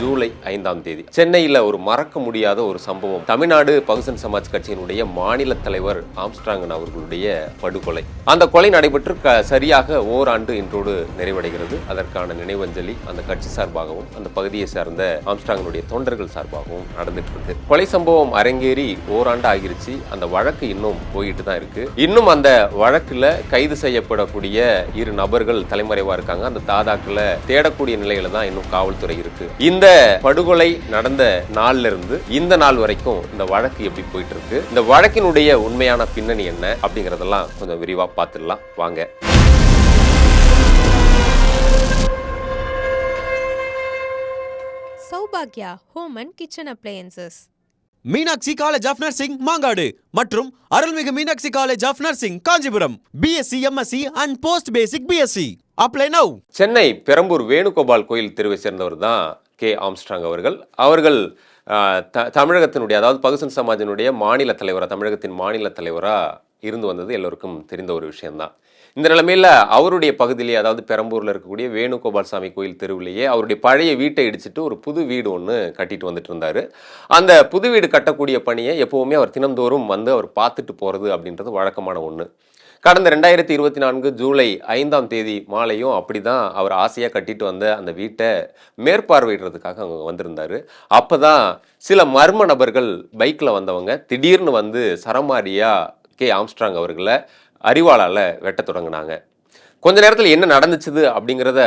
ஜூலை ஐந்தாம் தேதி. சென்னையில் ஒரு மறக்க முடியாத ஒரு சம்பவம். தமிழ்நாடு பகுசன் சமாஜ் கட்சியினுடைய மாநில தலைவர் ஆம்ஸ்ட்ராங்கன் அவர்களுடைய படுகொலை. அந்த கொலை நடைபெற்று க சரியாக ஓராண்டு இன்றோடு நிறைவடைகிறது. அதற்கான நினைவஞ்சலி அந்த கட்சி சார்பாகவும் அந்த பகுதியை சார்ந்த ஆம்ஸ்ட்ராங்கனுடைய தொண்டர்கள் சார்பாகவும் நடந்துட்டு இருக்கு கொலை சம்பவம் அரங்கேறி ஓராண்டு ஆகிருச்சு. அந்த வழக்கு இன்னும் போயிட்டு தான் இருக்கு. இன்னும் அந்த வழக்கில் கைது செய்யப்படக்கூடிய இரு நபர்கள் தலைமறைவா இருக்காங்க. அந்த தாதாக்களை தேடக்கூடிய நிலையில தான் இன்னும் காவல்துறை இருக்கு. இந்த படுகொலை நடந்த நாள்ல இருந்து இந்த நாள் வரைக்கும் இந்த வழக்கு எப்படி போயிட்டு இருக்கு இந்த வழக்கினுடைய உண்மையான பின்னணி என்ன? அப்படிங்கறதெல்லாம் கொஞ்சம் விரிவா பார்த்துடலாம். வாங்க. சௌபாக்யா home and kitchen appliances. Meenakshi college of nursing Mangadu மற்றும் அருள்மிகு Meenakshi college of nursing Kanchipuram. B Sc M Sc and post basic B Sc apply now Chennai Perambur Venugopal கோயில் தெருவை சேர்ந்தவர் தான் கே ஆம்ஸ்ட்ராங் அவர்கள். அவர்கள் த தமிழகத்தினுடைய அதாவது பகுசன் சமாஜினுடைய மாநில தலைவராக தமிழகத்தின் மாநில தலைவராக இருந்து வந்தது எல்லோருக்கும் தெரிந்த ஒரு விஷயம்தான். இந்த நிலைமையில் அவருடைய பகுதியிலேயே அதாவது பெரம்பூரில் இருக்கக்கூடிய வேணுகோபால் சாமி கோயில் தெருவிலேயே அவருடைய பழைய வீட்டை இடிச்சிட்டு ஒரு புது வீடு ஒன்று கட்டிட்டு வந்துட்டு இருந்தார். அந்த புது வீடு கட்டக்கூடிய பணியை எப்போவுமே அவர் தினந்தோறும் வந்து அவர் பார்த்துட்டு போகிறது அப்படின்றது வழக்கமான ஒன்று கடந்த ரெண்டாயிரத்தி இருபத்தி நான்கு ஜூலை ஐந்தாம் தேதி மாலையும் அப்படி தான் அவர் ஆசையாக கட்டிட்டு வந்த அந்த வீட்டை மேற்பார்வையிடுறதுக்காக அவங்க வந்திருந்தார். அப்போ தான் சில மர்ம நபர்கள் பைக்கில் வந்தவங்க திடீர்னு வந்து சரமாரியா கே ஆம்ஸ்ட்ராங் அவர்களை அறிவாளால் வெட்ட தொடங்கினாங்க. கொஞ்ச நேரத்தில் என்ன நடந்துச்சுது அப்படிங்கிறத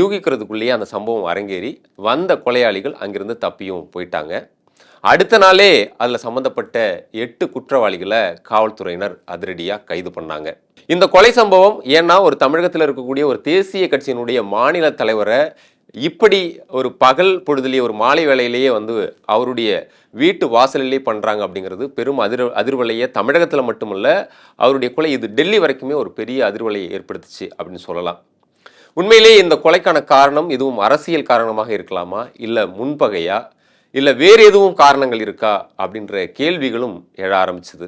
யூகிக்கிறதுக்குள்ளேயே அந்த சம்பவம் அரங்கேறி வந்த கொலையாளிகள் அங்கிருந்து தப்பியும் போயிட்டாங்க. அடுத்த நாளே அதில் சம்மந்தப்பட்ட எட்டு குற்றவாளிகளை காவல்துறையினர் அதிரடியாக கைது பண்ணாங்க. இந்த கொலை சம்பவம் ஏன்னா ஒரு தமிழகத்தில் இருக்கக்கூடிய ஒரு தேசிய கட்சியினுடைய மாநில தலைவரை இப்படி ஒரு பகல் பொழுதுலேயே ஒரு மாலை வேளையிலேயே வந்து அவருடைய வீட்டு வாசலிலே பண்ணுறாங்க அப்படிங்கிறது பெரும் அதிர் அதிர்வலையை தமிழகத்தில் மட்டுமல்ல அவருடைய கொலை இது டெல்லி வரைக்குமே ஒரு பெரிய அதிர்வலையை ஏற்படுத்துச்சு அப்படின்னு சொல்லலாம். உண்மையிலேயே இந்த கொலைக்கான காரணம் எதுவும் அரசியல் காரணமாக இருக்கலாமா? இல்லை முன்பகையாக இல்லை வேறு எதுவும் காரணங்கள் இருக்கா அப்படின்ற கேள்விகளும் எழ ஆரம்பிச்சது.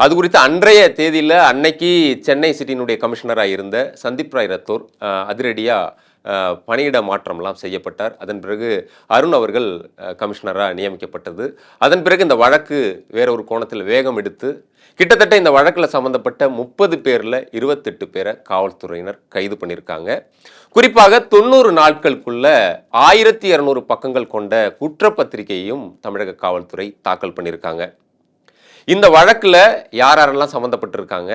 அது குறித்து அன்றைய தேதியில் அன்னைக்கு சென்னை சிட்டியினுடைய கமிஷனராக இருந்த சந்தீப் ராய் ரத்தோர் அதிரடியாக பணியிட மாற்றம்லாம் செய்யப்பட்டார். அதன் பிறகு அருண் அவர்கள் கமிஷனராக நியமிக்கப்பட்டது. அதன் பிறகு இந்த வழக்கு வேற ஒரு கோணத்தில் வேகம் எடுத்து கிட்டத்தட்ட இந்த வழக்கில் சம்பந்தப்பட்ட முப்பது பேரில் இருபத்தெட்டு பேரை காவல்துறையினர் கைது பண்ணியிருக்காங்க. குறிப்பாக தொண்ணூறு நாட்களுக்குள்ள ஆயிரத்தி இரநூறு பக்கங்கள் கொண்ட குற்றப்பத்திரிகையையும் தமிழக காவல்துறை தாக்கல் பண்ணியிருக்காங்க. இந்த வழக்கில் யார் யாரெல்லாம் சம்மந்தப்பட்டிருக்காங்க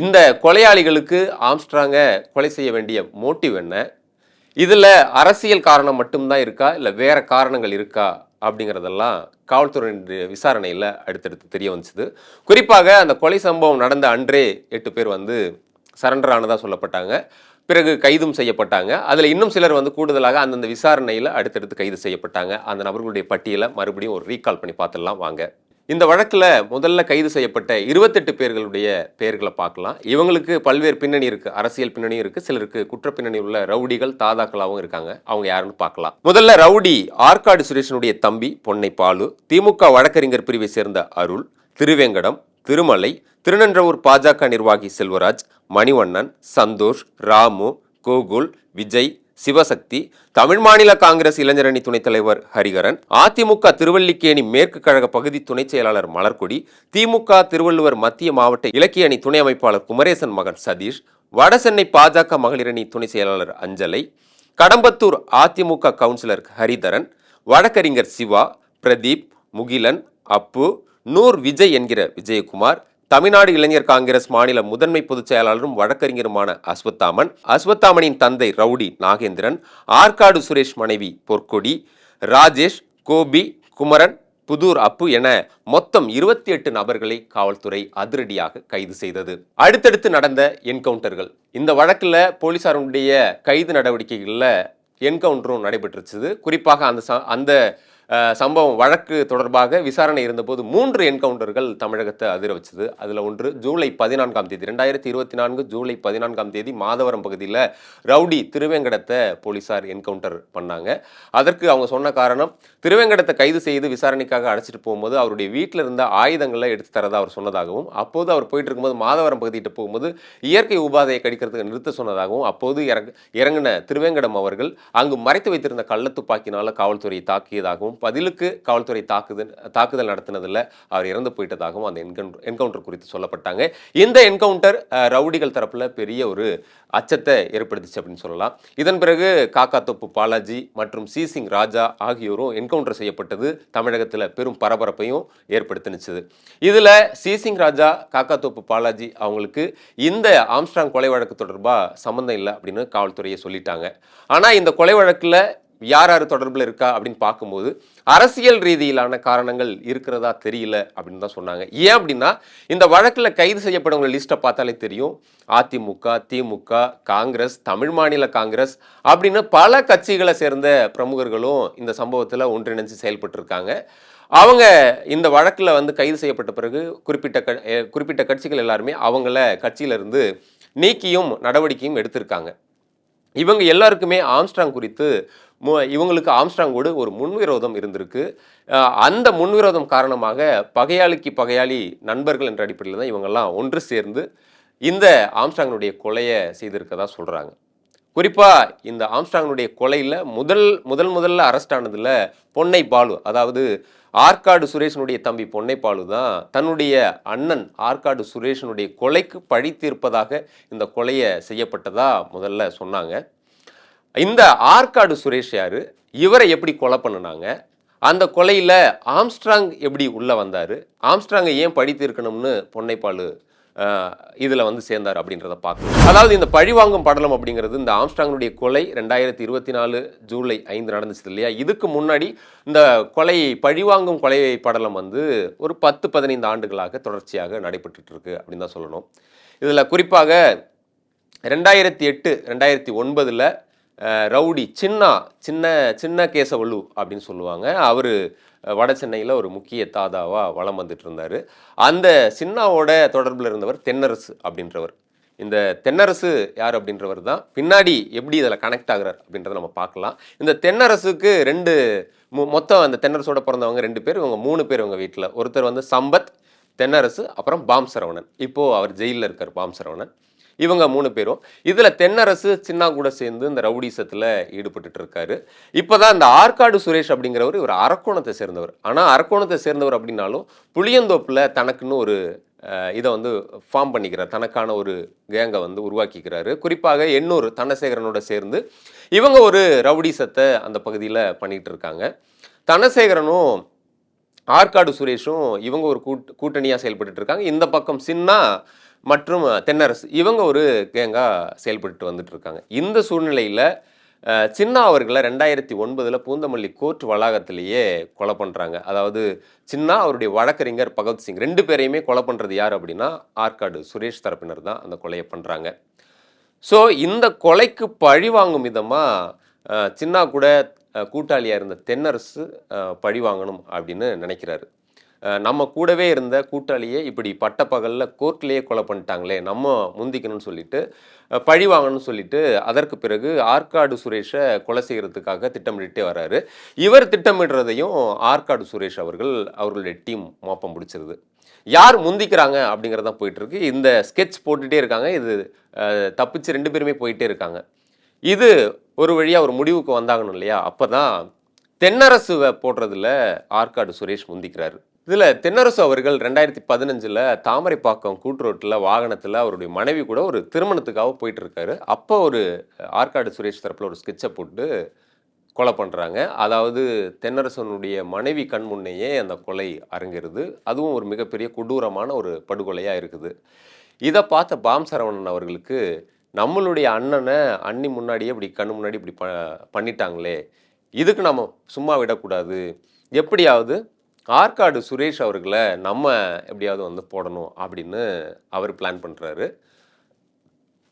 இந்த கொலையாளிகளுக்கு ஆம்ஸ்ட்ராங்க கொலை செய்ய வேண்டிய மோட்டிவ் என்ன? இதில் அரசியல் காரணம் மட்டும்தான் இருக்கா? இல்லை வேறு காரணங்கள் இருக்கா? அப்படிங்கிறதெல்லாம் காவல்துறையினுடைய விசாரணையில் அடுத்தடுத்து தெரிய வந்துச்சுது. குறிப்பாக அந்த கொலை சம்பவம் நடந்த அன்றே எட்டு பேர் வந்து சரண்டர் ஆனதாக சொல்லப்பட்டாங்க. பிறகு கைதும் செய்யப்பட்டாங்க. அதில் இன்னும் சிலர் வந்து கூடுதலாக அந்தந்த விசாரணையில் அடுத்தடுத்து கைது செய்யப்பட்டாங்க. அந்த நபர்களுடைய பட்டியலை மறுபடியும் ஒரு ரீகால் பண்ணி பார்த்துடலாம். வாங்க. இந்த வழக்கில் முதல்ல கைது செய்யப்பட்ட இருபத்தெட்டு பேர்களுடைய பெயர்களை பார்க்கலாம். இவங்களுக்கு பல்வேறு பின்னணி இருக்கு. அரசியல் பின்னணியும் இருக்கு. சிலருக்கு குற்ற பின்னணி உள்ள ரவுடிகள் தாதாக்களாகவும் இருக்காங்க. அவங்க யாருன்னு பார்க்கலாம். முதல்ல ரவுடி ஆற்காடு சுரேஷனுடைய தம்பி பொன்னை பாலு திமுக வழக்கறிஞர் பிரிவை சேர்ந்த அருள் திருவேங்கடம் திருமலை திருநன்றவூர் பாஜக நிர்வாகி செல்வராஜ் மணிவண்ணன் சந்தோஷ் ராமு கோகுல் விஜய் சிவசக்தி தமிழ் மாநில காங்கிரஸ் இளைஞரணி துணைத் தலைவர் ஹரிகரன் அதிமுக திருவல்லிக்கேணி மேற்கு கழக பகுதி துணைச் செயலாளர் மலர்கொடி திமுக திருவள்ளுவர் மத்திய மாவட்ட இலக்கிய அணி துணை அமைப்பாளர் குமரேசன் மகன் சதீஷ் வடசென்னை பாஜக மகளிரணி துணை செயலாளர் அஞ்சலை கடம்பத்தூர் அதிமுக கவுன்சிலர் ஹரிதரன் வழக்கறிஞர் சிவா பிரதீப் முகிலன் அப்பு நூர் விஜய் என்கிற விஜயகுமார் தமிழ்நாடு இளைஞர் காங்கிரஸ் மாநில முதன்மை பொதுச் செயலாளரும் வழக்கறிஞருமான அஸ்வத்தாமன் அஸ்வத்தாமனின் தந்தை ரவுடி நாகேந்திரன் ஆற்காடு சுரேஷ் மனைவி பொற்கொடி ராஜேஷ் கோபி குமரன் புதூர் அப்பு என மொத்தம் இருபத்தி எட்டு நபர்களை காவல்துறை அதிரடியாக கைது செய்தது. அடுத்தடுத்து நடந்த என்கவுண்டர்கள். இந்த வழக்கில் போலீசாருடைய கைது நடவடிக்கைகளில் என்கவுண்டரும் நடைபெற்றுச்சு குறிப்பாக அந்த அந்த சம்பவம் வழக்கு தொடர்பாக விசாரணை இருந்தபோது மூன்று என்கவுண்டர்கள் தமிழகத்தை அதிர வச்சது. அதில் ஒன்று ஜூலை பதினான்காம் தேதி ரெண்டாயிரத்தி இருபத்தி நான்கு ஜூலை பதினான்காம் தேதி மாதவரம் பகுதியில் ரவுடி திருவேங்கடத்தை போலீசார் என்கவுண்டர் பண்ணாங்க. அதற்கு அவங்க சொன்ன காரணம் திருவேங்கடத்தை கைது செய்து விசாரணைக்காக அழைச்சிட்டு போகும்போது அவருடைய வீட்டில் இருந்த ஆயுதங்களை எடுத்து தரதா அவர் சொன்னதாகவும் அப்போது அவர் போயிட்டு இருக்கும்போது மாதவரம் பகுதிகிட்ட போகும்போது இயற்கை உபாதையை கடிக்கிறதுக்கு நிறுத்த சொன்னதாகவும் அப்போது இறங்க இறங்கின திருவேங்கடம் அவர்கள் அங்கு மறைத்து வைத்திருந்த கள்ளத்துப்பாக்கினால காவல்துறையை தாக்கியதாகவும் பதிலுக்கு காவல்துறை தாக்குதல் தாக்குதல் நடத்தினதில் அவர் இறந்து போயிட்டதாகவும் அந்த என்கவுண்டர் என்கவுண்டர் குறித்து சொல்லப்பட்டாங்க. இந்த என்கவுண்டர் ரவுடிகள் தரப்பில் பெரிய ஒரு அச்சத்தை ஏற்படுத்திச்சு அப்படின்னு சொல்லலாம். இதன் பிறகு காக்காத்தோப்பு பாலாஜி மற்றும் சி சிங் ராஜா ஆகியோரும் என்கவுண்டர் செய்யப்பட்டது தமிழகத்தில் பெரும் பரபரப்பையும் ஏற்படுத்தினுச்சுது இதில் சி சிங் ராஜா காக்காத்தோப்பு பாலாஜி அவங்களுக்கு இந்த ஆம்ஸ்ட்ராங் கொலை வழக்கு தொடர்பாக சம்மந்தம் இல்லை அப்படின்னு காவல்துறையை சொல்லிட்டாங்க. ஆனால் இந்த கொலை வழக்கில் யார் யார் தொடர்பில் இருக்கா அப்படின்னு பார்க்கும்போது அரசியல் ரீதியிலான காரணங்கள் இருக்கிறதா தெரியல அப்படின்னு தான் சொன்னாங்க. ஏன் அப்படின்னா இந்த வழக்கில் கைது செய்யப்படவங்க லிஸ்ட்டை பார்த்தாலே தெரியும். அதிமுக திமுக காங்கிரஸ் தமிழ் மாநில காங்கிரஸ் அப்படின்னு பல கட்சிகளை சேர்ந்த பிரமுகர்களும் இந்த சம்பவத்தில் ஒன்றிணைஞ்சு செயல்பட்டு இருக்காங்க அவங்க இந்த வழக்கில் வந்து கைது செய்யப்பட்ட பிறகு குறிப்பிட்ட க குறிப்பிட்ட கட்சிகள் எல்லாருமே அவங்கள கட்சியிலிருந்து நீக்கியும் நடவடிக்கையும் எடுத்திருக்காங்க. இவங்க எல்லாருக்குமே ஆம்ஸ்ட்ராங் குறித்து இவங்களுக்கு ஆம்ஸ்ட்ராங்கோடு ஒரு முன்விரோதம் இருந்திருக்கு. அந்த முன்விரோதம் காரணமாக பகையாளிக்கு பகையாளி நண்பர்கள் என்ற அடிப்படையில் தான் இவங்கெல்லாம் ஒன்று சேர்ந்து இந்த ஆம்ஸ்ட்ராங்கினுடைய கொலையை செய்திருக்கதா சொல்கிறாங்க குறிப்பாக இந்த ஆம்ஸ்ட்ராங்கினுடைய கொலையில் முதல் முதல் முதல்ல அரெஸ்ட் ஆனதில் பொன்னை பாலு அதாவது ஆற்காடு சுரேஷனுடைய தம்பி பொன்னை பாலு தான் தன்னுடைய அண்ணன் ஆற்காடு சுரேஷனுடைய கொலைக்கு பழி தீர்ப்பதாக இந்த கொலையை செய்யப்பட்டதாக முதல்ல சொன்னாங்க. இந்த ஆற்காடு சுரேஷ் யார்? இவரை எப்படி கொலை பண்ணுனாங்க? அந்த கொலையில் ஆம்ஸ்ட்ராங் எப்படி உள்ளே வந்தார்? ஆம்ஸ்ட்ராங்கை ஏன் படித்திருக்கணும்னு தீர்க்கணும்னு பொன்னைப்பாலு இதில் வந்து சேர்ந்தார் அப்படின்றத பார்க்கணும். அதாவது இந்த பழிவாங்கும் படலம் அப்படிங்கிறது இந்த ஆம்ஸ்டாங்கனுடைய கொலை ரெண்டாயிரத்தி இருபத்தி நாலு ஜூலை ஐந்து நடந்துச்சு இல்லையா? இதுக்கு முன்னாடி இந்த கொலை பழிவாங்கும் கொலை படலம் வந்து ஒரு பத்து பதினைந்து ஆண்டுகளாக தொடர்ச்சியாக நடைபெற்றுட்டு இருக்கு அப்படின்னு தான் சொல்லணும். இதில் குறிப்பாக ரெண்டாயிரத்தி எட்டு ரெண்டாயிரத்தி ஒன்பதில் ரவுடி சின்னா சின்ன சின்ன கேசவலு அப்படின்னு சொல்லுவாங்க. அவர் வட சென்னையில் ஒரு முக்கிய தாதாவாக வலம் வந்துட்டு இருந்தார் அந்த சின்னாவோட தொடர்பில் இருந்தவர் தென்னரசு அப்படின்றவர். இந்த தென்னரசு யார் அப்படின்றவர் தான். பின்னாடி எப்படி இதில் கனெக்ட் ஆகுறார் அப்படின்றத நம்ம பார்க்கலாம். இந்த தென்னரசுக்கு ரெண்டு மொத்தம் அந்த தென்னரசோட பிறந்தவங்க ரெண்டு பேர் இவங்க மூணு பேர் இவங்க வீட்டில். ஒருத்தர் வந்து சம்பத் தென்னரசு அப்புறம் பாம் சரவணன் இப்போது அவர் ஜெயிலில் இருக்கார் பாம் சரவணன் இவங்க மூணு பேரும். இதில் தென்னரசு சின்னா கூட சேர்ந்து இந்த ரவுடிசத்தில் ஈடுபட்டு இருக்காரு. இப்போதான் இந்த ஆற்காடு சுரேஷ் அப்படிங்கிறவர் இவர் அரக்கோணத்தை சேர்ந்தவர். ஆனால் அரக்கோணத்தை சேர்ந்தவர் அப்படின்னாலும் புளியந்தோப்பில் தனக்குன்னு ஒரு இதை வந்து ஃபார்ம் பண்ணிக்கிறார். தனக்கான ஒரு கேங்கை வந்து உருவாக்கிக்கிறாரு. குறிப்பாக எண்ணூர் தனசேகரனோட சேர்ந்து இவங்க ஒரு ரவுடிசத்தை அந்த பகுதியில் பண்ணிகிட்டு இருக்காங்க. தனசேகரனும் ஆற்காடு சுரேஷும் இவங்க ஒரு கூட் கூட்டணியாக செயல்பட்டு இருக்காங்க. இந்த பக்கம் சின்னா மற்றும் தென்னரசு இவங்க ஒரு கேங்காக செயல்பட்டு வந்துட்டு இருக்காங்க. இந்த சூழ்நிலையில் சின்னா அவர்களை ரெண்டாயிரத்தி ஒன்பதில் பூந்தமல்லி கோர்ட் வளாகத்திலேயே கொலை பண்ணுறாங்க அதாவது சின்னா அவருடைய வழக்கறிஞர் பகத்சிங் ரெண்டு பேரையுமே கொலை பண்ணுறது யார் அப்படின்னா ஆற்காடு சுரேஷ் தரப்பினர் தான் அந்த கொலையை பண்ணுறாங்க ஸோ இந்த கொலைக்கு பழி வாங்கும் விதமாக சின்னா கூட கூட்டாளியாக இருந்த தென்னரசு பழி வாங்கணும் அப்படின்னு நினைக்கிறாரு. நம்ம கூடவே இருந்த கூட்டாளியை இப்படி பட்டப்பகலில் கோர்ட்லேயே கொலை பண்ணிட்டாங்களே நம்ம முந்திக்கணும்னு சொல்லிட்டு பழி வாங்கணும்னு சொல்லிட்டு அதற்கு பிறகு ஆற்காடு சுரேஷை கொலை செய்கிறதுக்காக திட்டமிட்டுட்டே வராரு. இவர் திட்டமிடுறதையும் ஆற்காடு சுரேஷ் அவர்கள் அவர்களுடைய டீம் மோப்பம் பிடிச்சிருது. யார் முந்திக்கிறாங்க அப்படிங்கிறதான் போயிட்டுருக்கு இந்த ஸ்கெட்ச் போட்டுகிட்டே இருக்காங்க. இது தப்பிச்சு ரெண்டு பேருமே போயிட்டே இருக்காங்க. இது ஒரு வழியாக ஒரு முடிவுக்கு வந்தாகணும் இல்லையா? அப்போ தான் தென்னரசுவை போடுறதுல ஆற்காடு சுரேஷ் முந்திக்கிறாரு. இதில் தென்னரசு அவர்கள் ரெண்டாயிரத்தி பதினஞ்சில் தாமரைப்பாக்கம் கூட்டுரோட்டில் வாகனத்தில் அவருடைய மனைவி கூட ஒரு திருமணத்துக்காக போயிட்டுருக்காரு. அப்போ ஒரு ஆற்காடு சுரேஷ் தரப்பில் ஒரு ஸ்கெட்சை போட்டு கொலை பண்ணுறாங்க அதாவது தென்னரசனுடைய மனைவி கண் முன்னையே அந்த கொலை அரங்கேறுது. அதுவும் ஒரு மிகப்பெரிய கொடூரமான ஒரு படுகொலையாக இருக்குது. இதை பார்த்த பாம் சரவணன் அவர்களுக்கு நம்மளுடைய அண்ணனை அண்ணி முன்னாடியே இப்படி கண்ணு முன்னாடி இப்படி ப பண்ணிட்டாங்களே. இதுக்கு நம்ம சும்மா விடக்கூடாது. எப்படியாவது ஆற்காடு சுரேஷ் அவர்களை நம்ம எப்படியாவது வந்து போடணும் அப்படின்னு அவர் பிளான் பண்ணுறாரு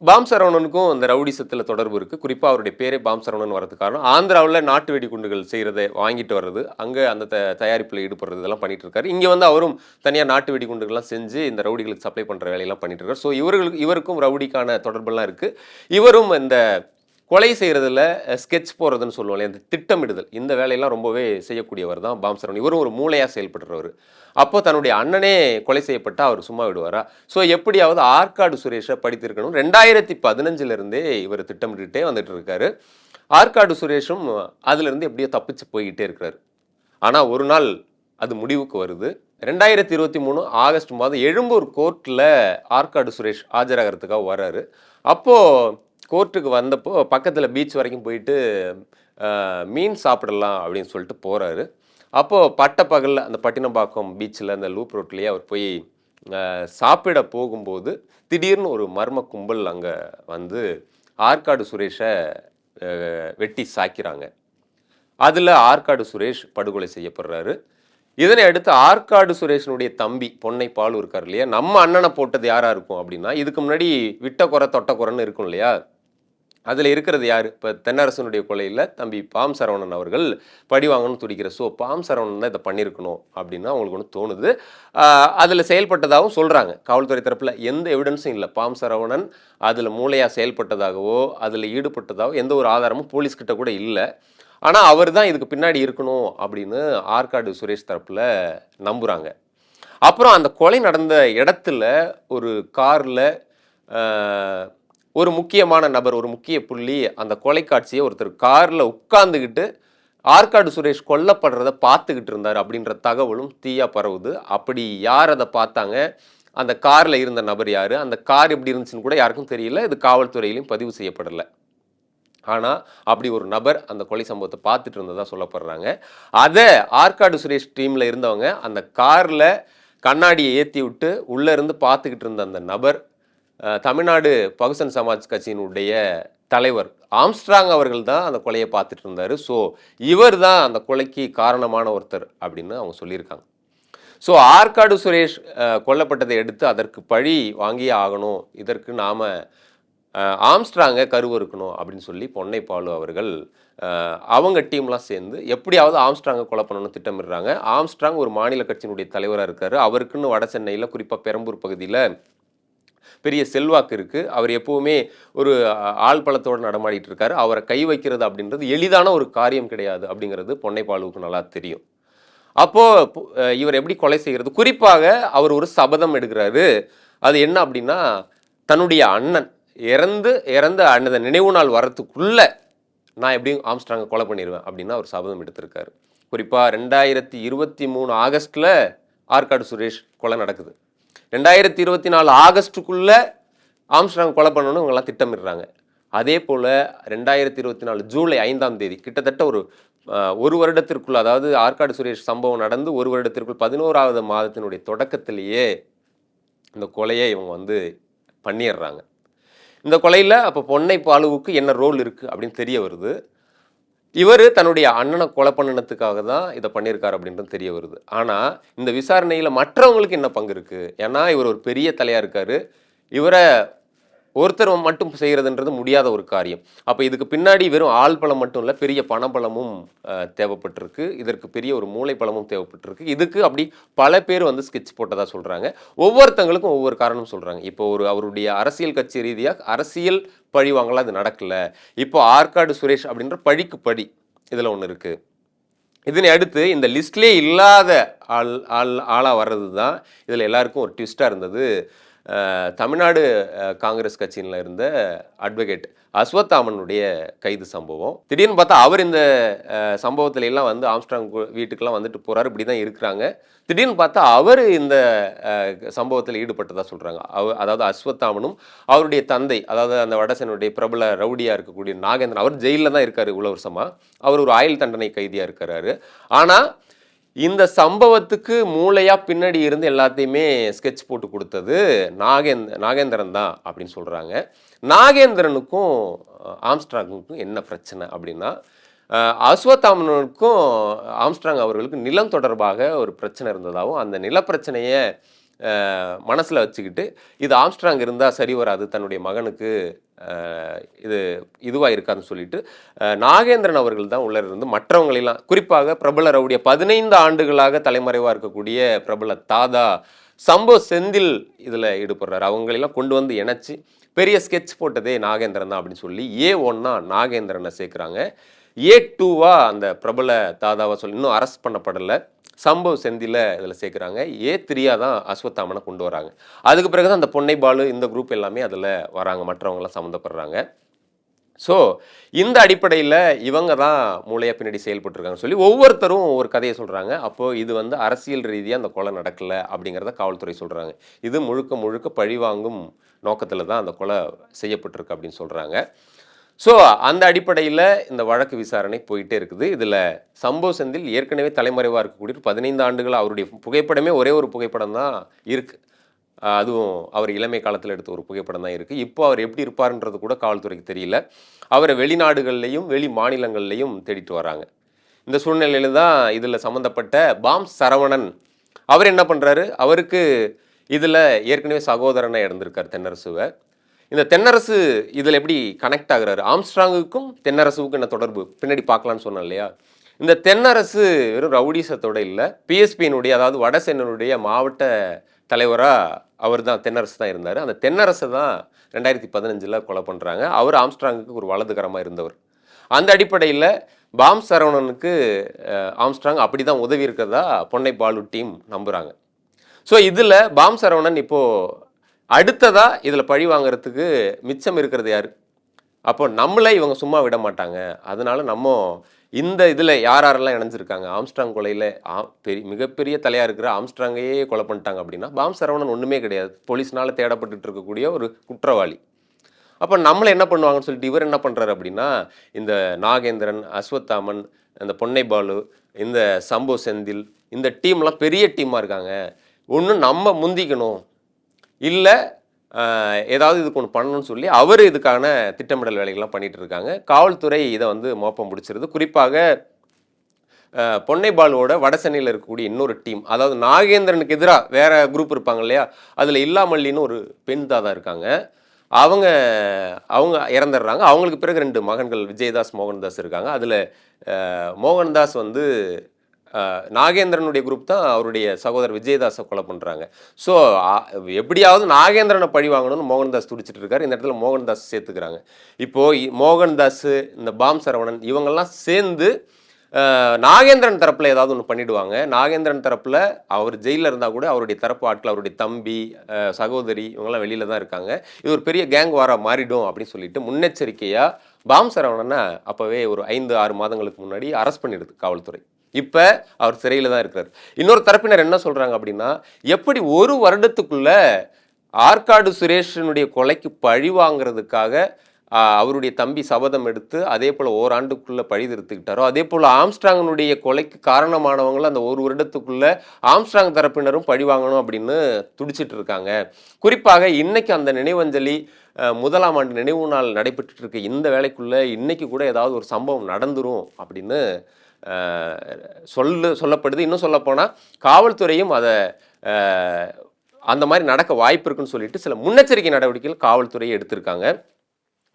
பாம் சரவணனுக்கும் ரவுடி ரவுடிசத்தில் தொடர்பு இருக்குது குறிப்பாக அவருடைய பேரே பாம் சரவணன் வரதுக்கு காரணம். ஆந்திராவில் நாட்டு வெடிகுண்டுகள் செய்கிறத வாங்கிட்டு வர்றது அங்கே அந்த த தயாரிப்பில் ஈடுபடுறது இதெல்லாம் பண்ணிட்டு இருக்காரு இங்கே வந்து அவரும் தனியாக நாட்டு வெடிகுண்டுகள்லாம் செஞ்சு இந்த ரவுடிகளுக்கு சப்ளை பண்ணுற வேலையெல்லாம் பண்ணிட்டு இருக்காரு ஸோ இவர்களுக்கு இவருக்கும் ரவுடிக்கான தொடர்பெல்லாம் இருக்குது இவரும் இந்த கொலை செய்கிறதுல ஸ்கெட்ச் போகிறதுன்னு சொல்லுவோம் இல்லையா? இந்த திட்டமிடுதல். இந்த வேலையெல்லாம் ரொம்பவே செய்யக்கூடியவர் தான் பாம்சரவன் இவரும் ஒரு மூளையாக செயல்படுறவர். அப்போ தன்னுடைய அண்ணனே கொலை செய்யப்பட்டால் அவர் சும்மா விடுவாரா? ஸோ எப்படியாவது ஆற்காடு சுரேஷை படித்திருக்கணும். ரெண்டாயிரத்தி பதினஞ்சிலிருந்தே இவர் திட்டமிட்டுகிட்டே வந்துட்டு இருக்காரு ஆற்காடு சுரேஷும் அதுலேருந்து எப்படியோ தப்பிச்சு போய்கிட்டே இருக்கிறார். ஆனால் ஒரு நாள் அது முடிவுக்கு வருது. ரெண்டாயிரத்தி இருபத்தி மூணு ஆகஸ்ட் மாதம் எழும்பூர் கோர்ட்டில் ஆற்காடு சுரேஷ் ஆஜராகிறதுக்காக வராரு. அப்போது கோர்ட்டுக்கு வந்தப்போ பக்கத்தில் பீச் வரைக்கும் போயிட்டு மீன் சாப்பிடலாம் அப்படின்னு சொல்லிட்டு போகிறாரு அப்போது பட்ட பகலில் அந்த பட்டினப்பாக்கம் பீச்சில் அந்த லூப் ரோட்லேயே அவர் போய் சாப்பிட போகும்போது திடீர்னு ஒரு மர்ம கும்பல் அங்கே வந்து ஆற்காடு சுரேஷை வெட்டி சாக்கிறாங்க அதில் ஆற்காடு சுரேஷ் படுகொலை செய்யப்படுறாரு. இதனை அடுத்து ஆற்காடு சுரேஷனுடைய தம்பி பொன்னை பால் இருக்கார் இல்லையா? நம்ம அண்ணனை போட்டது யாராக இருக்கும் அப்படின்னா இதுக்கு முன்னாடி விட்ட குறை தொட்ட குறைன்னு இருக்கும் இல்லையா? அதில் இருக்கிறது யார்? இப்போ தென்னரசனுடைய கொலையில் தம்பி பாம் சரவணன் அவர்கள் படி வாங்கணும்னு துடிக்கிற. ஸோ பாம் சரவணன் தான் இதை பண்ணியிருக்கணும் அப்படின்னு அவங்களுக்கு ஒன்று தோணுது. அதில் செயல்பட்டதாகவும் சொல்கிறாங்க காவல்துறை தரப்பில் எந்த எவிடன்ஸும் இல்லை. பாம் சரவணன் அதில் மூளையாக செயல்பட்டதாகவோ அதில் ஈடுபட்டதாகவோ எந்த ஒரு ஆதாரமும் போலீஸ்கிட்ட கூட இல்லை. ஆனால் அவர் தான் இதுக்கு பின்னாடி இருக்கணும் அப்படின்னு ஆற்காடு சுரேஷ் தரப்பில் நம்புகிறாங்க அப்புறம் அந்த கொலை நடந்த இடத்துல ஒரு காரில் ஒரு முக்கியமான நபர் ஒரு முக்கிய புள்ளி அந்த கொலைக்காட்சியை ஒருத்தர் காரில் உட்கார்ந்துக்கிட்டு ஆற்காடு சுரேஷ் கொல்லப்படுறத பார்த்துக்கிட்டு இருந்தார் அப்படின்ற தகவலும் தீயா பரவுது. அப்படி யார் அதை பார்த்தாங்க? அந்த காரில் இருந்த நபர் யார்? அந்த கார் எப்படி இருந்துச்சுன்னு கூட யாருக்கும் தெரியல. இது காவல்துறையிலையும் பதிவு செய்யப்படலை. ஆனால் அப்படி ஒரு நபர் அந்த கொலை சம்பவத்தை பார்த்துட்டு இருந்ததாக சொல்லப்படுறாங்க. அதை ஆற்காடு சுரேஷ் டீமில் இருந்தவங்க அந்த காரில் கண்ணாடியை ஏற்றி விட்டு உள்ளே இருந்து பார்த்துக்கிட்டு இருந்த அந்த நபர் தமிழ்நாடு பகுசன் சமாஜ் கட்சியினுடைய தலைவர் ஆம்ஸ்ட்ராங் அவர்கள் தான் அந்த கொலையை பார்த்துட்டு இருந்தார். ஸோ இவர் தான் அந்த கொலைக்கு காரணமான ஒருத்தர் அப்படின்னு அவங்க சொல்லியிருக்காங்க. ஸோ ஆற்காடு சுரேஷ் கொல்லப்பட்டதை எடுத்து அதற்கு பழி வாங்கியே ஆகணும். இதற்கு நாம் ஆம்ஸ்ட்ராங்கை கருவறுக்கணும் அப்படின்னு சொல்லி பொன்னை பாலு அவர்கள் அவங்க டீம்லாம் சேர்ந்து எப்படியாவது ஆம்ஸ்ட்ராங்கை கொலை பண்ணணும்னு திட்டமிடுறாங்க. ஆம்ஸ்ட்ராங் ஒரு மாநில கட்சியினுடைய தலைவராக இருக்கார். அவருக்குன்னு வட சென்னையில் குறிப்பாக பெரம்பூர் பகுதியில் பெரிய செல்வாக்கு இருக்குது அவர் எப்போவுமே ஒரு ஆள் பலத்தோடு நடமாடிட்டு இருக்காரு. அவரை கை வைக்கிறது அப்படின்றது எளிதான ஒரு காரியம் கிடையாது அப்படிங்கிறது பொன்னைப்பாலுவுக்கு நல்லா தெரியும். அப்போது இவர் எப்படி கொலை செய்கிறது? குறிப்பாக அவர் ஒரு சபதம் எடுக்கிறாரு. அது என்ன அப்படின்னா தன்னுடைய அண்ணன் இறந்து இறந்த அண்ணன் நினைவு நாள் வரத்துக்குள்ளே நான் எப்படியும் ஆம்ஸ்ட்ராங்கை கொலை பண்ணிடுவேன் அப்படின்னு அவர் சபதம் எடுத்திருக்காரு. குறிப்பாக ரெண்டாயிரத்தி இருபத்தி மூணு ஆகஸ்ட்டில் ஆற்காடு சுரேஷ் கொலை நடக்குது. ரெண்டாயிரத்தி இருபத்தி நாலு ஆகஸ்ட்டுக்குள்ளே ஆம்ஸ்ட்ராங் கொலை பண்ணணும்னு இவங்கெல்லாம் திட்டமிடுறாங்க. அதே போல் ரெண்டாயிரத்தி இருபத்தி நாலு ஜூலை ஐந்தாம் தேதி கிட்டத்தட்ட ஒரு ஒரு வருடத்திற்குள் அதாவது ஆற்காடு சுரேஷ் சம்பவம் நடந்து ஒரு வருடத்திற்குள் பதினோராவது மாதத்தினுடைய தொடக்கத்திலேயே இந்த கொலையை இவங்க வந்து பண்ணிடுறாங்க. இந்த கொலையில் அப்போ பொன்னை பாலுவுக்கு என்ன ரோல் இருக்குது அப்படின்னு தெரிய வருது. இவர் தன்னுடைய அண்ணனை கொலை பண்ணினத்துக்காக தான் இதை பண்ணியிருக்காரு அப்படின்றது தெரிய வருது. ஆனால் இந்த விசாரணையில் மற்றவங்களுக்கு என்ன பங்கு இருக்குது ஏன்னா இவர் ஒரு பெரிய தலையாக இருக்கார். இவரை ஒருத்தர் மட்டும் செய்கிறதுன்றது முடியாத ஒரு காரியம். அப்போ இதுக்கு பின்னாடி வெறும் ஆள் பலம் மட்டும் இல்லை பெரிய பணபலமும் தேவைப்பட்டிருக்கு. இதற்கு பெரிய ஒரு மூளை பலமும் தேவைப்பட்டிருக்கு. இதுக்கு அப்படி பல பேர் வந்து ஸ்கெட்ச் போட்டதாக சொல்கிறாங்க ஒவ்வொருத்தங்களுக்கும் ஒவ்வொரு காரணம் சொல்கிறாங்க இப்போ ஒரு அவருடைய அரசியல் கட்சி ரீதியாக அரசியல் பழி வாங்கலாம் அது நடக்கலை. இப்போ ஆற்காடு சுரேஷ் அப்படின்ற பழிக்கு படி இதில் ஒன்று இருக்குது இதனை அடுத்து இந்த லிஸ்ட்லேயே இல்லாத ஆள் ஆள் ஆளாக வர்றது தான் இதில் எல்லாருக்கும் ஒரு ட்விஸ்ட்டாக இருந்தது. தமிழ்நாடு காங்கிரஸ் கட்சியில் இருந்த அட்வொகேட் அஸ்வத்தாமனுடைய கைது சம்பவம். திடீர்னு பார்த்தா அவர் இந்த சம்பவத்துல எல்லாம் வந்து ஆம்ஸ்ட்ராங் வீட்டுக்கெல்லாம் வந்துட்டு போறாரு இப்படி தான் இருக்கிறாங்க. திடீர்னு பார்த்தா அவர் இந்த சம்பவத்தில் ஈடுபட்டதா சொல்றாங்க. அவ அதாவது அஸ்வத்தாமனும் அவருடைய தந்தை அதாவது அந்த வடசனுடைய பிரபல ரவுடியா இருக்கக்கூடிய நாகேந்திரன் அவர் ஜெயிலில் தான் இருக்காரு இவ்வளோ வருஷமா அவர் ஒரு ஆயுள் தண்டனை கைதியா இருக்கிறாரு. ஆனா இந்த சம்பவத்துக்கு மூளையாக பின்னாடி இருந்து எல்லாத்தையுமே ஸ்கெட்ச் போட்டு கொடுத்தது நாகேந்த் நாகேந்திரன் தான் அப்படின்னு சொல்கிறாங்க நாகேந்திரனுக்கும் ஆம்ஸ்ட்ராங்குக்கும் என்ன பிரச்சனை அப்படின்னா அஸ்வத்தாமனுக்கும் ஆம்ஸ்ட்ராங் அவர்களுக்கு நிலம் தொடர்பாக ஒரு பிரச்சனை இருந்ததாகவும் அந்த நிலப்பிரச்சனையை மனசில் வச்சுக்கிட்டு இது ஆம்ஸ்ட்ராங் இருந்தால் சரி வராது தன்னுடைய மகனுக்கு இது இதுவாக இருக்காதுன்னு சொல்லிட்டு நாகேந்திரன் அவர்கள் தான் உள்ள இருந்து மற்றவங்களெல்லாம் குறிப்பாக பிரபல ரவுடிய பதினைந்து ஆண்டுகளாக தலைமறைவாக இருக்கக்கூடிய பிரபல தாதா சம்போ செந்தில் இதில் ஈடுபடுறாரு. அவங்களெல்லாம் கொண்டு வந்து இணைச்சி பெரிய ஸ்கெட்ச் போட்டதே நாகேந்திரன் தான் அப்படின்னு சொல்லி ஏ ஒன்னா நாகேந்திரனை சேர்க்குறாங்க. ஏ டூவா அந்த பிரபல தாதாவை சொல்லி இன்னும் அரெஸ்ட் பண்ணப்படலை. சம்பவ செந்தியில் இதில் சேர்க்குறாங்க. ஏ த்ரீயாக தான் அஸ்வத்தாமனை கொண்டு வராங்க. அதுக்கு பிறகு தான் அந்த பொன்னை பாலு இந்த குரூப் எல்லாமே அதில் வராங்க. மற்றவங்களாம் சம்மந்தப்படுறாங்க. ஸோ இந்த அடிப்படையில் இவங்க தான் மூளையை பின்னாடி செயல்பட்டுருக்காங்க சொல்லி ஒவ்வொருத்தரும் ஒரு கதையை சொல்கிறாங்க அப்போது இது வந்து அரசியல் ரீதியாக அந்த கொலை நடக்கலை அப்படிங்கிறத காவல்துறை சொல்கிறாங்க இது முழுக்க முழுக்க பழிவாங்கும் நோக்கத்தில் தான் அந்த கொலை செய்யப்பட்டிருக்கு அப்படின்னு சொல்கிறாங்க ஸோ அந்த அடிப்படையில் இந்த வழக்கு விசாரணை போயிட்டே இருக்குது. இதில் சம்பவ செந்தில் ஏற்கனவே தலைமறைவாக இருக்கக்கூடிய பதினைந்து ஆண்டுகள் அவருடைய புகைப்படமே ஒரே ஒரு புகைப்படம் தான் இருக்குது அதுவும் அவர் இளமை காலத்தில் எடுத்த ஒரு புகைப்படம் தான் இருக்குது இப்போ அவர் எப்படி இருப்பாருன்றது கூட காவல்துறைக்கு தெரியல. அவரை வெளிநாடுகள்லையும் வெளி மாநிலங்கள்லையும் தேடிட்டு வராங்க. இந்த சூழ்நிலையில் தான் இதில் சம்மந்தப்பட்ட பாம் சரவணன் அவர் என்ன பண்ணுறாரு அவருக்கு இதில் ஏற்கனவே சகோதரனாக இறந்திருக்கார் தென்னரசுவை. இந்த தென்னரசு இதில் எப்படி கனெக்ட் ஆகுறாரு? ஆம்ஸ்ட்ராங்குக்கும் தென்னரசுக்கும் என்ன தொடர்பு? பின்னாடி பார்க்கலான்னு சொன்னேன் இல்லையா? இந்த தென்னரசு வெறும் ரவுடிசத்தோட இல்லை. பிஎஸ்பியினுடைய அதாவது வடசென்னனுடைய மாவட்ட தலைவராக அவர் தான் தென்னரசு தான் இருந்தார். அந்த தென்னரசு தான் ரெண்டாயிரத்தி பதினஞ்சில் கொலை பண்ணுறாங்க அவர் ஆம்ஸ்ட்ராங்குக்கு ஒரு வலதுகரமாக இருந்தவர். அந்த அடிப்படையில் பாம் சரவணனுக்கு ஆம்ஸ்ட்ராங் அப்படி தான் உதவி இருக்கிறதா? பொன்னை பாலு டீம் நம்புகிறாங்க ஸோ இதில் பாம் சரவணன் இப்போது அடுத்ததாக இதில் பழி வாங்குறதுக்கு மிச்சம் இருக்கிறது யார்? அப்போ நம்மளை இவங்க சும்மா விட மாட்டாங்க. அதனால நம்ம இந்த இதில் யார் யாரெல்லாம் இணைஞ்சிருக்காங்க? ஆம்ஸ்ட்ராங் கொலையில் ஆ பெரிய மிகப்பெரிய தலையாக இருக்கிற ஆம்ஸ்ட்ராங்கையே கொலை பண்ணிட்டாங்க அப்படின்னா பாம் சரவணன் ஒன்றுமே கிடையாது. போலீஸ்னால தேடப்பட்டு இருக்கக்கூடிய ஒரு குற்றவாளி. அப்போ நம்மளை என்ன பண்ணுவாங்கன்னு சொல்லிட்டு இவர் என்ன பண்ணுறாரு அப்படின்னா இந்த நாகேந்திரன் அஸ்வத்தாமன் இந்த பொன்னை பாலு இந்த சம்பு செந்தில் இந்த டீம்லாம் பெரிய டீமாக இருக்காங்க. ஒன்று நம்ம முந்திக்கணும். இல்லை ஏதாவது இதுக்கு ஒன்று பண்ணணும்னு சொல்லி அவர் இதுக்கான திட்டமிடல் வேலைகள்லாம் பண்ணிகிட்டு இருக்காங்க காவல்துறை இதை வந்து மோப்பம் பிடிச்சிருது குறிப்பாக பொன்னைபாலோட பொன்னை பாலுவோட வடசென்னையில் இருக்கக்கூடிய இன்னொரு டீம் அதாவது நாகேந்திரனுக்கு எதிராக வேறு குரூப் இருப்பாங்க இல்லையா அதில் இல்லாமல்லின்னு ஒரு பெண் தாதா இருக்காங்க. அவங்க அவங்க இறந்துடுறாங்க. அவங்களுக்கு பிறகு ரெண்டு மகன்கள் விஜயதாஸ் மோகன்தாஸ் இருக்காங்க. அதில் மோகன்தாஸ் வந்து நாகேந்திரனுடைய குரூப் தான் அவருடைய சகோதரர் விஜயதாஸை கொலை பண்ணுறாங்க ஸோ எப்படியாவது நாகேந்திரனை பழி வாங்கணும்னு மோகன்தாஸ் துடிச்சிட்டு இருக்காரு. இந்த இடத்துல மோகன்தாஸ் சேர்த்துக்கிறாங்க. இப்போது மோகன்தாஸ் இந்த பாம் சரவணன் இவங்கெல்லாம் சேர்ந்து நாகேந்திரன் தரப்பில் ஏதாவது ஒன்று பண்ணிடுவாங்க. நாகேந்திரன் தரப்பில் அவர் ஜெயிலில் இருந்தால் கூட அவருடைய தரப்பு ஆட்கள் அவருடைய தம்பி சகோதரி இவங்கெல்லாம் வெளியில் தான் இருக்காங்க. இது ஒரு பெரிய கேங் வாரா மாறிடும் அப்படின்னு சொல்லிட்டு முன்னெச்சரிக்கையாக பாம் சரவணனை அப்போவே ஒரு ஐந்து ஆறு மாதங்களுக்கு முன்னாடி அரெஸ்ட் பண்ணிடுது காவல்துறை. இப்போ அவர் சிறையில் தான் இருக்கிறார். இன்னொரு தரப்பினர் என்ன சொல்கிறாங்க அப்படின்னா எப்படி ஒரு வருடத்துக்குள்ள ஆற்காடு சுரேஷனுடைய கொலைக்கு பழி வாங்குறதுக்காக அவருடைய தம்பி சபதம் எடுத்து அதே போல் ஓராண்டுக்குள்ளே பழி திருத்துக்கிட்டாரோ அதே போல் ஆம்ஸ்ட்ராங்கனுடைய கொலைக்கு காரணமானவங்களும் அந்த ஒரு வருடத்துக்குள்ளே ஆம்ஸ்ட்ராங் தரப்பினரும் பழி வாங்கணும் அப்படின்னு துடிச்சிட்டு இருக்காங்க. குறிப்பாக இன்னைக்கு அந்த நினைவஞ்சலி முதலாம் ஆண்டு நினைவு நாள் நடைபெற்றுட்டு இருக்க இந்த வேலைக்குள்ளே இன்னைக்கு கூட ஏதாவது ஒரு சம்பவம் நடந்துரும் அப்படின்னு சொல்லு சொல்லப்படுது. இன்னும் சொல்லப்போனால் காவல்துறையும் அதை அந்த மாதிரி நடக்க வாய்ப்பு இருக்குன்னு சொல்லிட்டு சில முன்னெச்சரிக்கை நடவடிக்கைகள் காவல்துறை எடுத்திருக்காங்க.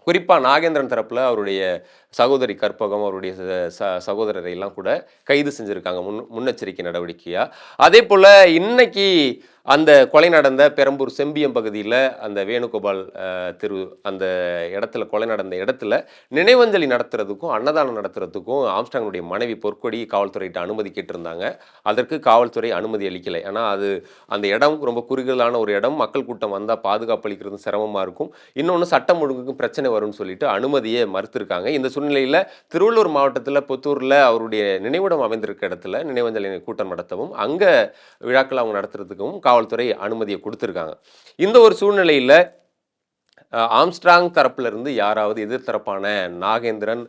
குறிப்பாக நாகேந்திரன் தரப்பில் அவருடைய சகோதரி கற்பகம் அவருடைய ச- சகோதரரை எல்லாம் கூட கைது செஞ்சுருக்காங்க. முன் முன்னெச்சரிக்கை நடவடிக்கையாக அதே போல் இன்னைக்கு அந்த கொலை நடந்த பெரம்பூர் செம்பியம் பகுதியில் அந்த வேணுகோபால் திரு அந்த இடத்துல கொலை நடந்த இடத்துல நினைவஞ்சலி நடத்துறதுக்கும் அன்னதானம் நடத்துறதுக்கும் ஆம்ஸ்டாங்கனுடைய மனைவி பொற்கொடி காவல்துறையிட்ட அனுமதி கேட்டிருந்தாங்க. அதற்கு காவல்துறை அனுமதி அளிக்கலை. ஏன்னா அது அந்த இடம் ரொம்ப குறுகலான ஒரு இடம். மக்கள் கூட்டம் வந்தால் பாதுகாப்பு அளிக்கிறது சிரமமாக இருக்கும். இன்னொன்று சட்டம் ஒழுங்குக்கும் பிரச்சனை வரும்னு சொல்லிட்டு அனுமதியை மறுத்திருக்காங்க. இந்த சூழ்நிலையில் திருவள்ளூர் மாவட்டத்தில் புத்தூரில் அவருடைய நினைவிடம் அமைந்திருக்க இடத்துல நினைவஞ்சலி கூட்டம் நடத்தவும் அங்கே விழாக்கள் அவங்க நடத்துறதுக்கும் காவல்துறை அனுமதியை கொடுத்துருக்காங்க. இந்த ஒரு சூழ்நிலையில் ஆம்ஸ்ட்ராங் தரப்பிலிருந்து யாராவது எதிர்த்தரப்பான நாகேந்திரன்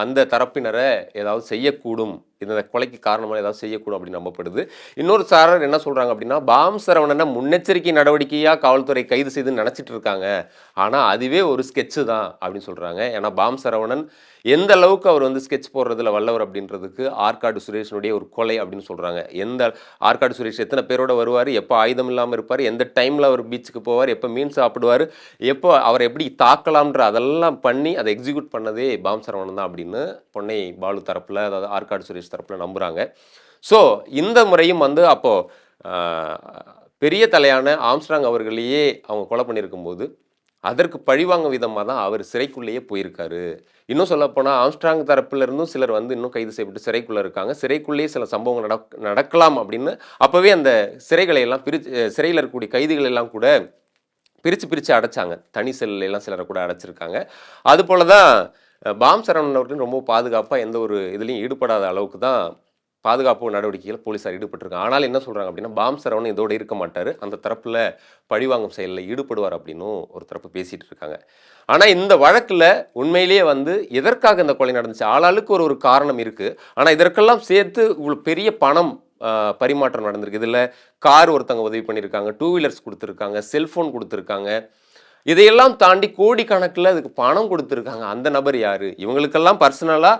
அந்த தரப்பினரை ஏதாவது செய்யக்கூடும் இந்த கொலைக்கு காரணமாக ஏதாவது செய்யக்கூடும் அப்படின்னு நம்பப்படுது. இன்னொரு சாரர் என்ன சொல்கிறாங்க அப்படின்னா பாம் சரவணனை முன்னெச்சரிக்கை நடவடிக்கையாக காவல்துறை கைது செய்து நினச்சிட்டு இருக்காங்க. ஆனால் அதுவே ஒரு ஸ்கெட்சு தான் அப்படின்னு சொல்கிறாங்க ஏன்னா பாம் சரவணன் எந்த அளவுக்கு அவர் வந்து ஸ்கெட்ச் போடுறதுல வல்லவர் அப்படின்றதுக்கு ஆற்காடு சுரேஷனுடைய ஒரு கொலை அப்படின்னு சொல்கிறாங்க எந்த ஆற்காடு சுரேஷ் எத்தனை பேரோட வருவார் எப்போ ஆயுதம் இல்லாமல் இருப்பார் எந்த டைமில் அவர் பீச்சுக்கு போவார் எப்போ மீன் சாப்பிடுவார் எப்போ அவரை எப்படி தாக்கலாம்ன்ற அதெல்லாம் பண்ணி அதை எக்ஸிக்யூட் பண்ணதே பாம் சரவணன் தான் அப்படின்னு பொன்னை பாலு தரப்பில் அதாவது ஆற்காடு சுரேஷ் தரப்பில் நம்புகிறாங்க ஸோ இந்த முறையும் வந்து அப்போது பெரிய தலையான ஆம்ஸ்ட்ராங் அவர்களையே அவங்க கொலை பண்ணியிருக்கும்போது அதற்கு பழிவாங்க விதமாக தான் அவர் சிறைக்குள்ளேயே போயிருக்காரு. இன்னும் சொல்லப்போனால் ஆம்ஸ்ட்ராங் தரப்பிலிருந்தும் சிலர் வந்து இன்னும் கைது செய்யப்பட்டு சிறைக்குள்ளே இருக்காங்க. சிறைக்குள்ளேயே சில சம்பவங்கள் நடக் நடக்கலாம் அப்படின்னு அப்போவே அந்த சிறைகளை எல்லாம் பிரிச்சு சிறையில் இருக்கக்கூடிய கைதிகள் எல்லாம் கூட பிரித்து பிரித்து அடைச்சாங்க. தனி செல்லில் சிலரை கூட அடைச்சிருக்காங்க. அதுபோல தான் பாம் சரவணன் அவர்கள் ரொம்ப பாதுகாப்பாக எந்த ஒரு இதுலையும் ஈடுபடாத அளவுக்கு தான் பாதுகாப்பு நடவடிக்கைகள் போலீஸார் ஈடுபட்டிருக்காங்க. ஆனால் என்ன சொல்கிறாங்க அப்படின்னா பாம் சரவணன் இதோட இருக்க மாட்டார். அந்த தரப்பில் பழிவாங்கும் செயலில் ஈடுபடுவார் அப்படின்னும் ஒரு தரப்பு பேசிகிட்டு இருக்காங்க. ஆனால் இந்த வழக்கில் உண்மையிலேயே வந்து எதற்காக இந்த கொலை நடந்துச்சு? ஆளாளுக்கு ஒரு ஒரு காரணம் இருக்குது ஆனால் இதற்கெல்லாம் சேர்த்து இவ்வளோ பெரிய பணம் பரிமாற்றம் நடந்திருக்கு. இதில் கார் ஒருத்தவங்க உதவி பண்ணியிருக்காங்க டூ வீலர்ஸ் கொடுத்துருக்காங்க செல்ஃபோன் கொடுத்துருக்காங்க. இதையெல்லாம் தாண்டி கோடிக்கணக்கில் அதுக்கு பணம் கொடுத்துருக்காங்க. அந்த நபர் யார்? இவங்களுக்கெல்லாம் பர்சனலாக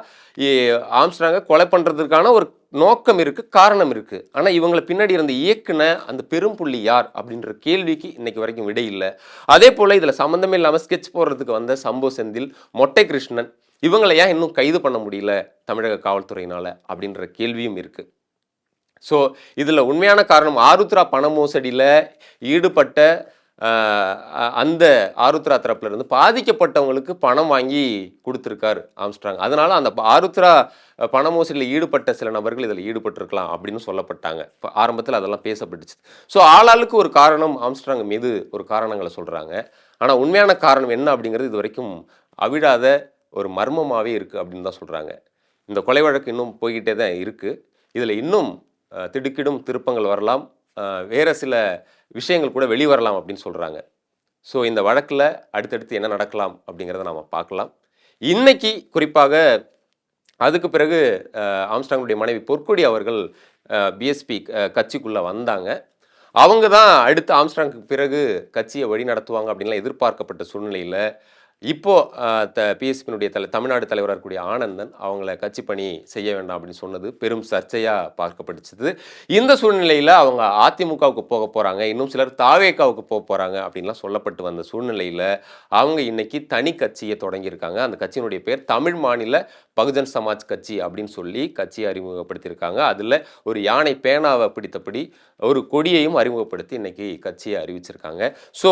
ஆம்ஸ்ட்ராங்கை கொலை பண்ணுறதுக்கான ஒரு நோக்கம் இருக்குது காரணம் இருக்குது ஆனால் இவங்களை பின்னாடி இருந்த இயக்குன அந்த பெரும் புள்ளி யார்? அப்படின்ற கேள்விக்கு இன்னைக்கு வரைக்கும் விடை இல்லை. அதே போல் இதில் சம்மந்தமே இல்லாமல் ஸ்கெட்ச் போடுறதுக்கு வந்த சம்போ செந்தில் மொட்டை கிருஷ்ணன் இவங்களை ஏன் இன்னும் கைது பண்ண முடியல தமிழக காவல்துறையினால்? அப்படின்ற கேள்வியும் இருக்குது ஸோ இதில் உண்மையான காரணம் ஆருத்ரா பண மோசடியில் ஈடுபட்ட அந்த ஆருத்ரா தரப்புலேருந்து பாதிக்கப்பட்டவங்களுக்கு பணம் வாங்கி கொடுத்துருக்காரு ஆம்ஸ்ட்ராங். அதனால் அந்த ஆருத்ரா பண மோசடியில் ஈடுபட்ட சில நபர்கள் இதில் ஈடுபட்டிருக்கலாம் அப்படின்னு சொல்லப்பட்டாங்க. இப்போ ஆரம்பத்தில் அதெல்லாம் பேசப்பட்டுச்சு. ஸோ ஆளாளுக்கு ஒரு காரணம் ஆம்ஸ்ட்ராங் மீது ஒரு காரணங்களை சொல்கிறாங்க ஆனால் உண்மையான காரணம் என்ன அப்படிங்கிறது இது வரைக்கும் அவிழாத ஒரு மர்மமாகவே இருக்குது அப்படின்னு தான் சொல்கிறாங்க இந்த கொலை வழக்கு இன்னும் போய்கிட்டே தான் இருக்குது இதில் இன்னும் திடுக்கிடும் திருப்பங்கள் வரலாம். வேறு சில விஷயங்கள் கூட வெளிவரலாம் அப்படின்னு சொல்கிறாங்க ஸோ இந்த வழக்கில் அடுத்தடுத்து என்ன நடக்கலாம் அப்படிங்கிறத நாம் பார்க்கலாம். இன்னைக்கு குறிப்பாக அதுக்கு பிறகு ஆம்ஸ்டாங்குடைய மனைவி பொற்கொடி அவர்கள் பிஎஸ்பி கட்சிக்குள்ளே வந்தாங்க. அவங்க தான் அடுத்து ஆம்ஸ்டாங்குக்கு பிறகு கட்சியை வழி நடத்துவாங்க அப்படின்லாம் எதிர்பார்க்கப்பட்ட சூழ்நிலையில் இப்போ த பிஎஸ்பியினுடைய தலை தமிழ்நாடு தலைவராக இருக்கக்கூடிய ஆனந்தன் அவங்கள கட்சி பணி செய்ய வேண்டாம் அப்படின்னு சொன்னது பெரும் சர்ச்சையாக பார்க்கப்பட்டுச்சது. இந்த சூழ்நிலையில் அவங்க அதிமுகவுக்கு போக போகிறாங்க இன்னும் சிலர் தாவேக்காவுக்கு போக போகிறாங்க அப்படின்லாம் சொல்லப்பட்டு வந்த சூழ்நிலையில் அவங்க இன்னைக்கு தனி கட்சியை தொடங்கியிருக்காங்க. அந்த கட்சியினுடைய பேர் தமிழ் மாநில பகுஜன் சமாஜ் கட்சி அப்படின்னு சொல்லி கட்சியை அறிமுகப்படுத்தியிருக்காங்க. அதில் ஒரு யானை பேனாவை பிடித்தபடி ஒரு கொடியையும் அறிமுகப்படுத்தி இன்னைக்கு கட்சியை அறிவிச்சிருக்காங்க. ஸோ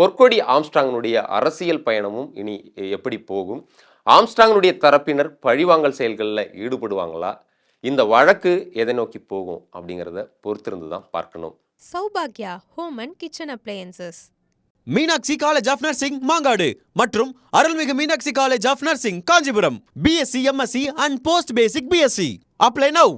பொற்கொடி ஆம்ஸ்ட்ராங்கினுடைய அரசியல் பயணமும் இனி எப்படி போகும்? ஆம்ஸ்ட்ராங்கினுடைய தரப்பினர் பழிவாங்கல் செயல்களில் ஈடுபடுவாங்களா? இந்த வழக்கு எதை நோக்கி போகும் அப்படிங்கிறத பொறுத்திருந்து தான் பார்க்கணும். Saubhagya Home and Kitchen Appliances. Meenakshi college of nursing Mangadu மற்றும் அருள்மிகு Meenakshi college of nursing Kanchipuram. B Sc M Sc and post basic B Sc apply now